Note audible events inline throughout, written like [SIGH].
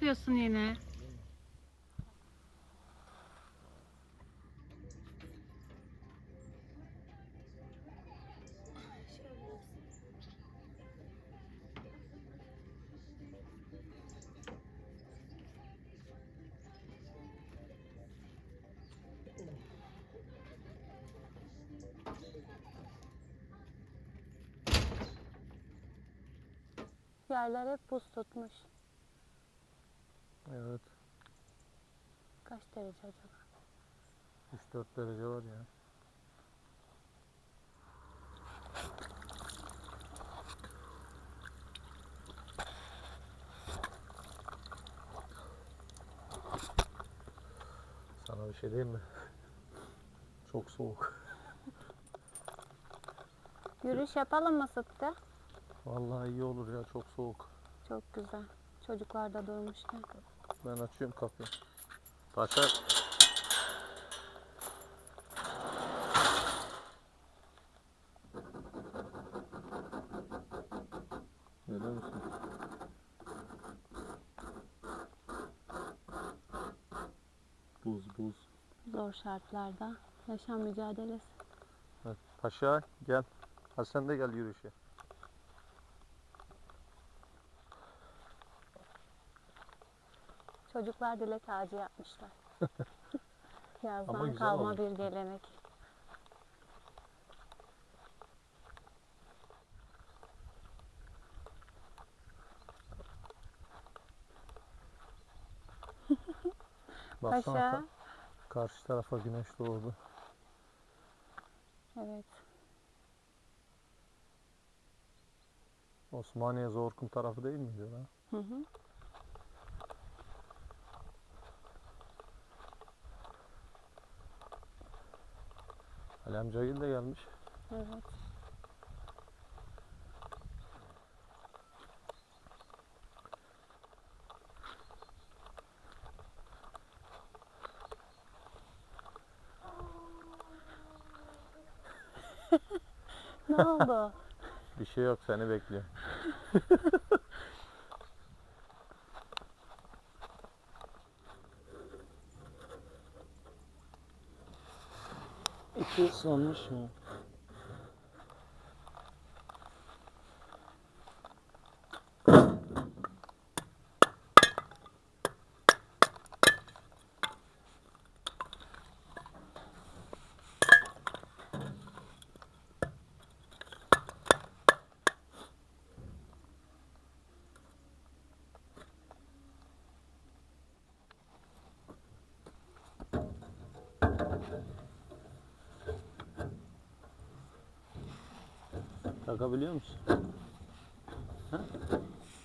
yapıyorsun yine? Yerler hep buz tutmuş. Evet. Kaç derece acaba? 3-4 derece var ya. Sana bir şey diyeyim mi? [LAUGHS] Çok soğuk. [LAUGHS] Yürüyüş yapalım mı Sıtkı? Vallahi iyi olur ya çok soğuk. Çok güzel. Çocuklar da durmuşken. Ben açıyorum kapıyı. Paşa. Görüyor musun? Buz buz. Zor şartlarda yaşam mücadelesi. Evet. Paşa gel. Ha sen de gel yürüyüşe. Çocuklar dilek ağacı yapmışlar. [LAUGHS] Yazdan kalma olmuş. bir gelenek. [LAUGHS] Baksana Paşa. ka- karşı tarafa güneş doğdu. Evet. Osmaniye Zorkum tarafı değil miydi lan? Hı hı. Ali amcagil de gelmiş. Evet. [LAUGHS] ne oldu? Bir şey yok seni bekliyor. [LAUGHS] Islanmış mı? Takabiliyor musun?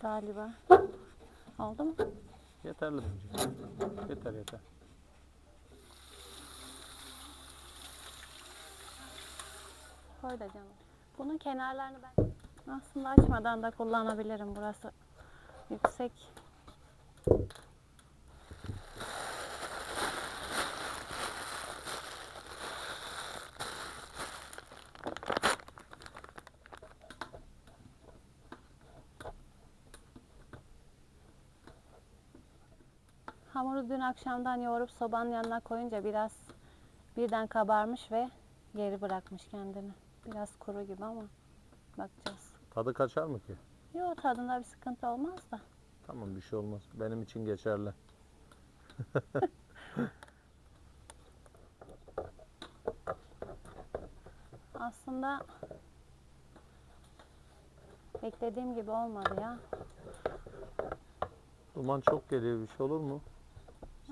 Galiba. Oldu mu? Yeterli bence. Yeter yeter. Koy da canım. Bunun kenarlarını ben aslında açmadan da kullanabilirim. Burası yüksek. Hamuru dün akşamdan yoğurup sobanın yanına koyunca biraz birden kabarmış ve geri bırakmış kendini. Biraz kuru gibi ama bakacağız. Tadı kaçar mı ki? Yok tadında bir sıkıntı olmaz da. Tamam bir şey olmaz. Benim için geçerli. [LAUGHS] Aslında beklediğim gibi olmadı ya. Duman çok geliyor bir şey olur mu?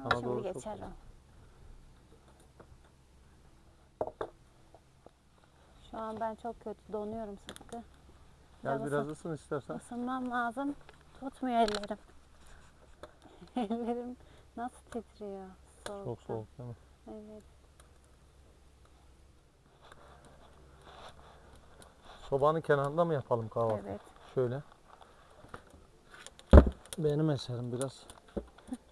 Sana şimdi doğru geçer. Şu an ben çok kötü donuyorum Sıtkı. Gel Biraz biraz ısın- ısın istersen. Isınmam lazım. Tutmuyor ellerim. [LAUGHS] ellerim nasıl titriyor soğuktan. Çok soğuk değil mi? Evet. Sobanın kenarında mı yapalım kahvaltı? Evet. Şöyle. Benim eserim biraz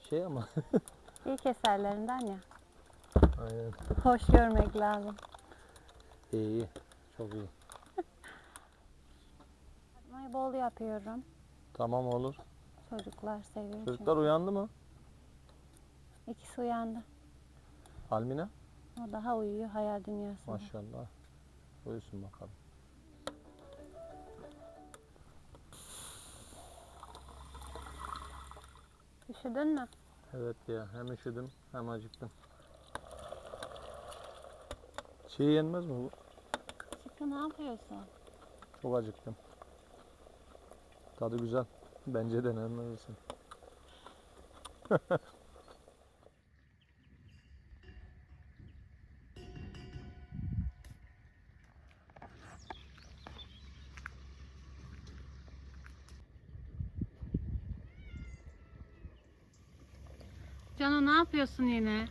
şey ama. [LAUGHS] İlk eserlerinden ya. Aynen. Hoş görmek lazım. İyi. Çok iyi. Katmayı bol yapıyorum. Tamam olur. Çocuklar seviyor Çocuklar uyandı mı? çünkü. İkisi uyandı. Almina? O daha uyuyor hayal dünyasında. Maşallah. Uyusun bakalım. Üşüdün mü? Evet ya hem üşüdüm hem acıktım. Çiğ yenmez mi bu? Sıkı ne yapıyorsun? Çok acıktım. Tadı güzel. Bence denemelisin. [LAUGHS] Cano ne yapıyorsun yine?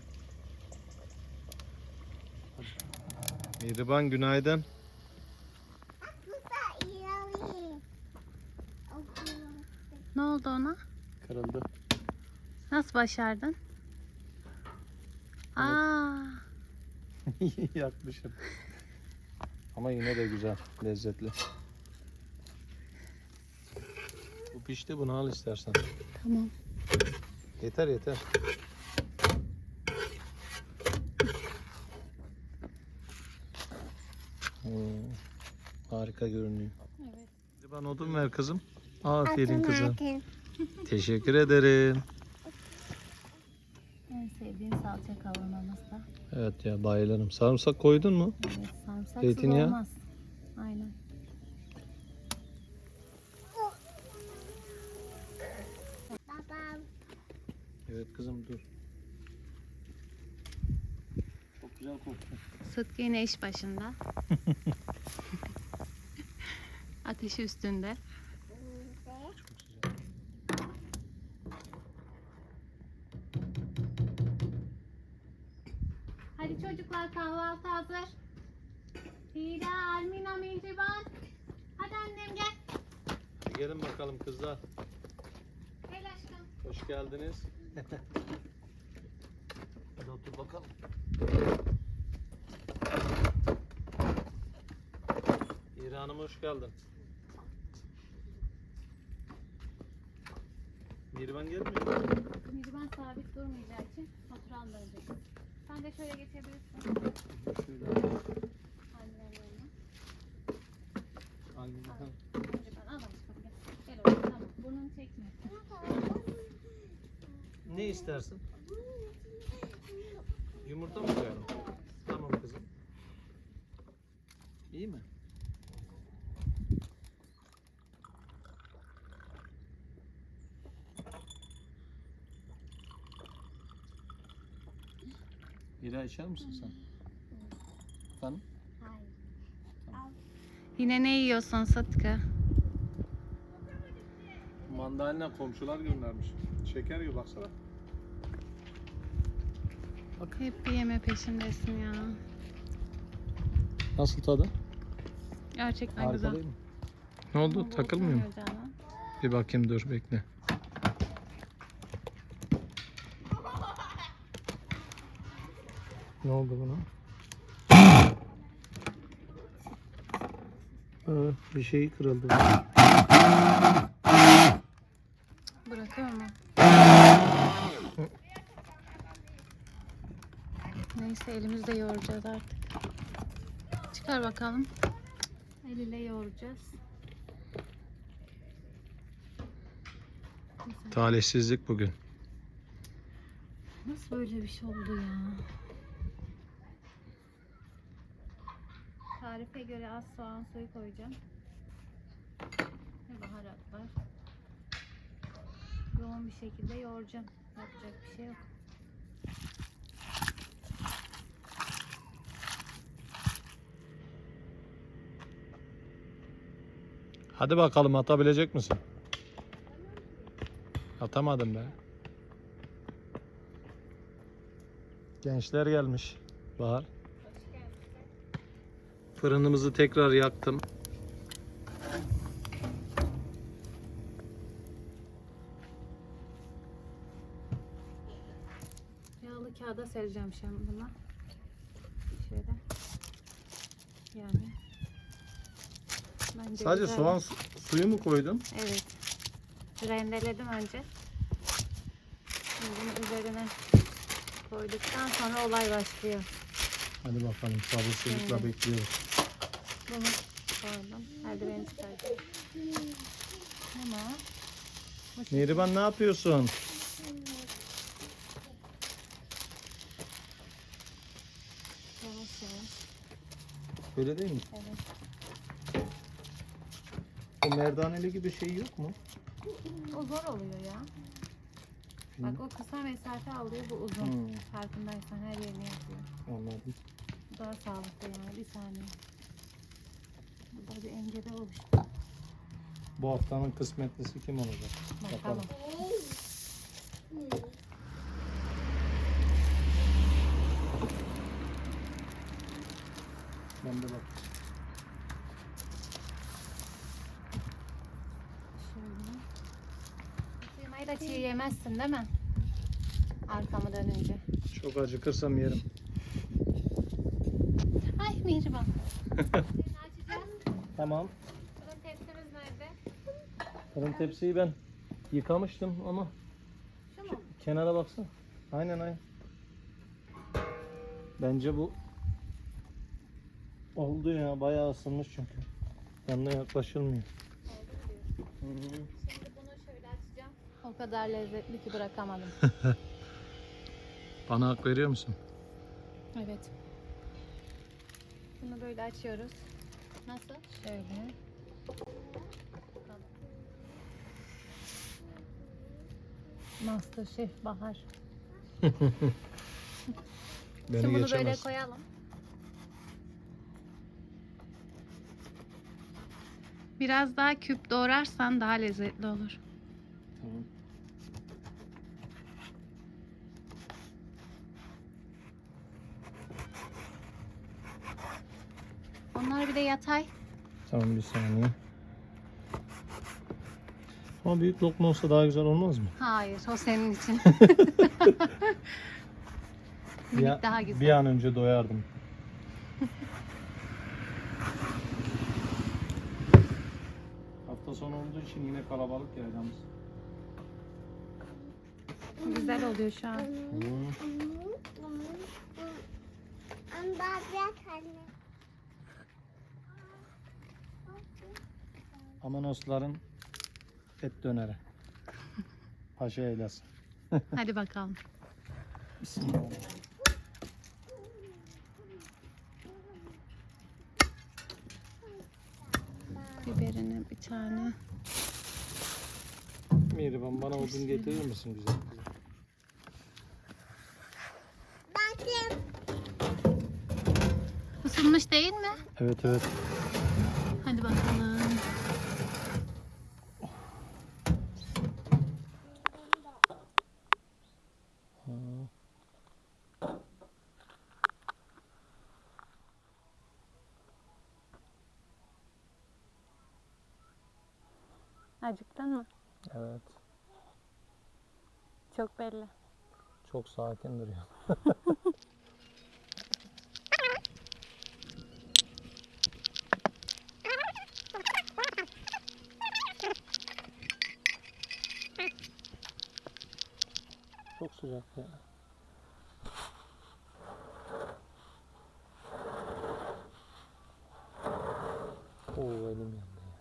Mihriban günaydın. Ne oldu ona? Kırıldı. Nasıl başardın? Aa, [LAUGHS] Yakmışım. Ama yine de güzel, lezzetli. Bu pişti bunu al istersen. tamam. Yeter yeter. Hmm, harika görünüyor. Evet. Mihriban odun ver kızım. Aferin kızım. [LAUGHS] Teşekkür ederim. En sevdiğim salça kavurmamız da. Evet ya bayılırım. Sarımsak koydun mu? Evet, sarımsaksız Zeytinyağı? olmaz. Aynen. Evet kızım dur. Çok güzel koktu. Sıtkı yine iş başında. [LAUGHS] Ateşi üstünde. Hadi çocuklar kahvaltı hazır. Hira, Almina, Mihriban. Hadi annem gel. Gelin bakalım kızlar. Gel aşkım. Hoş geldiniz. [LAUGHS] Hadi otur bakalım. İra Hanım hoş geldin. Mirvan gelmiyor? Mihriban sabit durmayacağı için oturalım önce. Sen de şöyle geçebilirsin. Şöyle. Annenin yanına. Al aşkım gel. Oğlum tamam. Burnunu çekme. Ne istersin? Yumurta mı koyalım? Tamam kızım. İyi mi? Bira içer misin sen? Efendim? Yine ne yiyorsun Sıtkı? Mandalina komşular göndermiş. Şeker gibi baksana. Hep bir yeme peşindesin ya. Nasıl tadı? Gerçekten Harika güzel. değil mi? Ne oldu? Takılmıyor mu? Bir bakayım dur bekle. Ne oldu buna? Aa, bir şey kırıldı. Bırakıyor mu? Neyse elimizde yoğuracağız artık. Çıkar bakalım. El ile yoğuracağız. Talihsizlik bugün. Nasıl böyle bir şey oldu ya? Tarife göre az soğan suyu koyacağım. Ve baharatlar. Yoğun bir şekilde yoğuracağım. Yapacak bir şey yok. Hadi bakalım atabilecek misin? Atamadım be. Gençler gelmiş. Bahar. Fırınımızı tekrar yaktım. Yağlı kağıda sereceğim şimdi buna. Şöyle. Yani. Bence Sadece güzel. soğan su- suyu mu koydun? Evet. rendeledim önce. Şimdi bunu üzerine koyduktan sonra olay başlıyor. Hadi bakalım sabırsızlıkla Şimdi. bekliyoruz. Bunu koydum. Eldiveni çıkardım. Şekilde Mihriban ne yapıyorsun? yavaş yavaş. Öyle değil mi? Evet. O merdaneli gibi şey yok mu? O zor oluyor ya. Bak o kısa mesafe alıyor bu uzun. Hmm. Farkındaysan her yerini yapıyor. Anladım. Daha sağlıklı yani bir saniye. Burada bir engebe oluştu. Bu haftanın kısmetlisi kim olacak? Bakalım. Ben de bak. Kıymayı da çiğ yemezsin değil mi? Arkamı dönünce. Çok acıkırsam yerim. Tamam. Fırın tepsimiz nerede? Fırın tepsiyi ben yıkamıştım ama Şu mu? kenara baksana. Aynen aynen. Bence bu oldu ya bayağı ısınmış çünkü. Yanına yaklaşılmıyor. Şimdi bunu şöyle açacağım. O kadar lezzetli ki bırakamadım. [LAUGHS] Bana hak veriyor musun? Evet. Bunu böyle açıyoruz. Nasıl? Şöyle. Masterchef Bahar. [LAUGHS] Beni Şimdi bunu böyle geçemez. koyalım. Biraz daha küp doğrarsan daha lezzetli olur. Tamam. Onlar bir de yatay. Tamam bir saniye. Ama büyük lokma olsa daha güzel olmaz mı? Hayır, o senin için. Bir, Minik daha güzel. bir an önce doyardım. Hafta sonu olduğu için yine kalabalık yaylamız. Güzel oluyor şu an. Amanosların et döneri. Paşa eylası. [LAUGHS] Hadi bakalım. Bismillah. Biberini bir tane. Mihriban bana odun getirir misin güzel kızım? Isınmış değil mi? Evet evet. Hadi bakalım. Acıktın mı? Evet. Çok belli. Çok sakin duruyor. [LAUGHS] Çok sıcak ya. Oo elim yandı ya.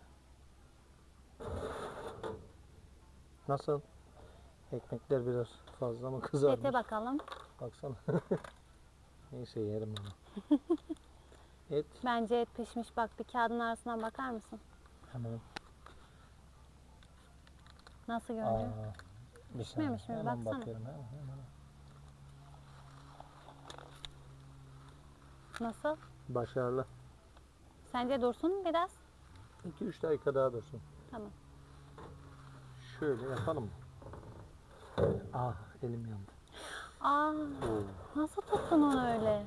Nasıl? Ekmekler biraz fazla mı kızarmış? Ete bakalım. Baksana. [LAUGHS] Neyse yerim onu. [LAUGHS] Et Bence et pişmiş. Bak bir kağıdın arasından bakar mısın? hemen. Nasıl görünüyor? Aa, bir Pişmemiş saniye, mi? Hemen Baksana. bakıyorum hemen, hemen. Nasıl? Başarılı. Sence dursun mu biraz? 2-3 dakika daha dursun. Tamam. Şöyle yapalım? Ah elim yandı. Aa, Oo, nasıl tuttun onu öyle?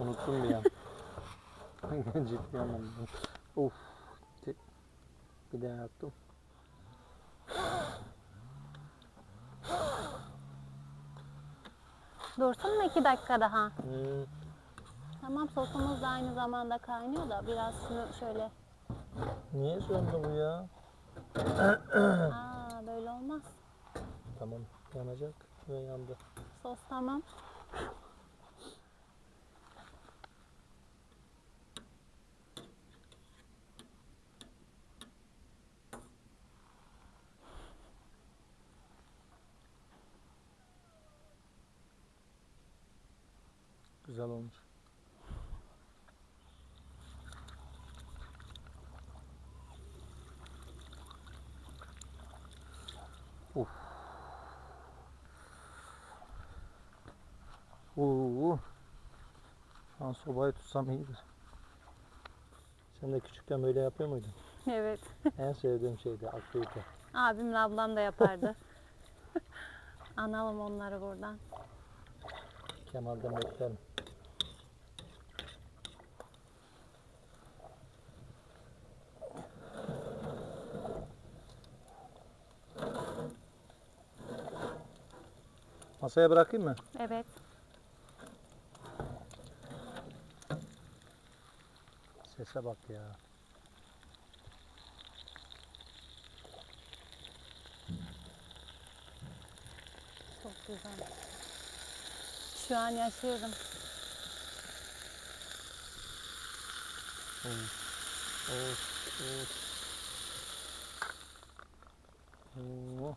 unuttum bir an. [LAUGHS] Ciddi anlamda. Of. Bir daha yaptım. Dursun mu iki dakika daha? Hmm, Tamam sosumuz da aynı zamanda kaynıyor da biraz şunu şöyle. niye söndü bu ya? [CLEARS THROAT] Aa. Tamam yanacak ve yandı. Sos tamam. Güzel olmuş. Uf. Oo. Şu an sobayı tutsam iyidir. Sen de küçükken böyle yapıyor muydun? Evet. [LAUGHS] En sevdiğim şeydi aktivite. Abimle ablam da yapardı. [LAUGHS] Analım onları buradan. Kemal'den beklerim. Masaya bırakayım mı? Evet. Sese bak ya. Çok güzel. Şu an yaşıyorum. Of, of. Oo.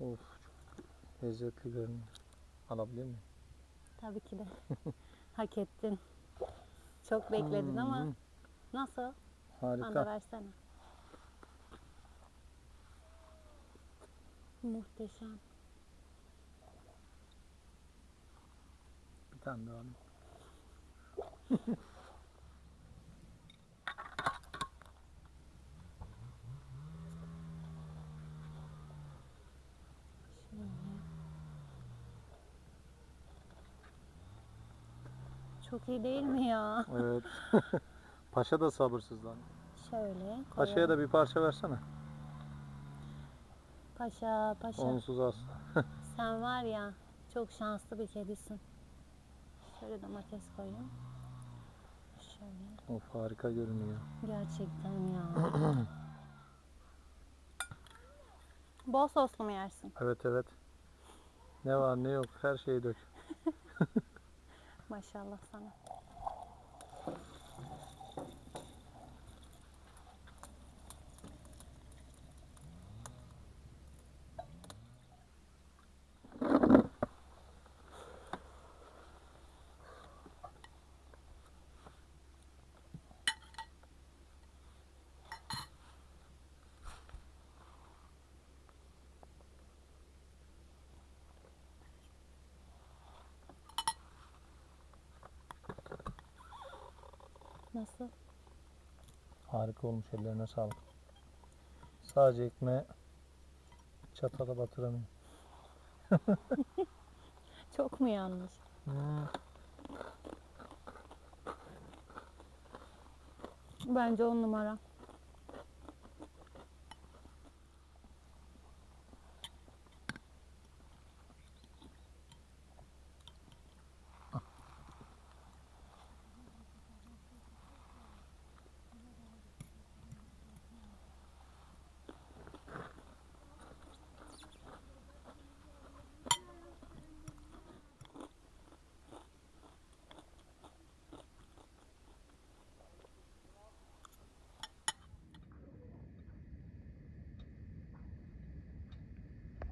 Of, çok lezzetli görünüyor. Alabilir miyim? Tabii ki de. [LAUGHS] Hak ettin. Çok bekledin ama Hmm, nasıl? Bana Harika. versene. Muhteşem. Bir tane daha alayım. [LAUGHS] Şöyle. Çok iyi değil mi ya? Evet. [LAUGHS] Paşa da sabırsızlan. Şöyle Paşa'ya koyalım. da bir parça versene. Paşa paşa. Onsuz az. [LAUGHS] Sen var ya çok şanslı bir kedisin. Şöyle domates koyayım. Şöyle. Of harika görünüyor. Gerçekten ya. [CLEARS THROAT] Bol soslu mu yersin? Evet evet. Ne var ne yok her şeyi dök. [LAUGHS] Maşallah sana. Nasıl? Harika olmuş ellerine sağlık. Sadece ekmeğe çatala batıramıyorum. [LAUGHS] Çok mu yanlış? Hmm. Bence on numara.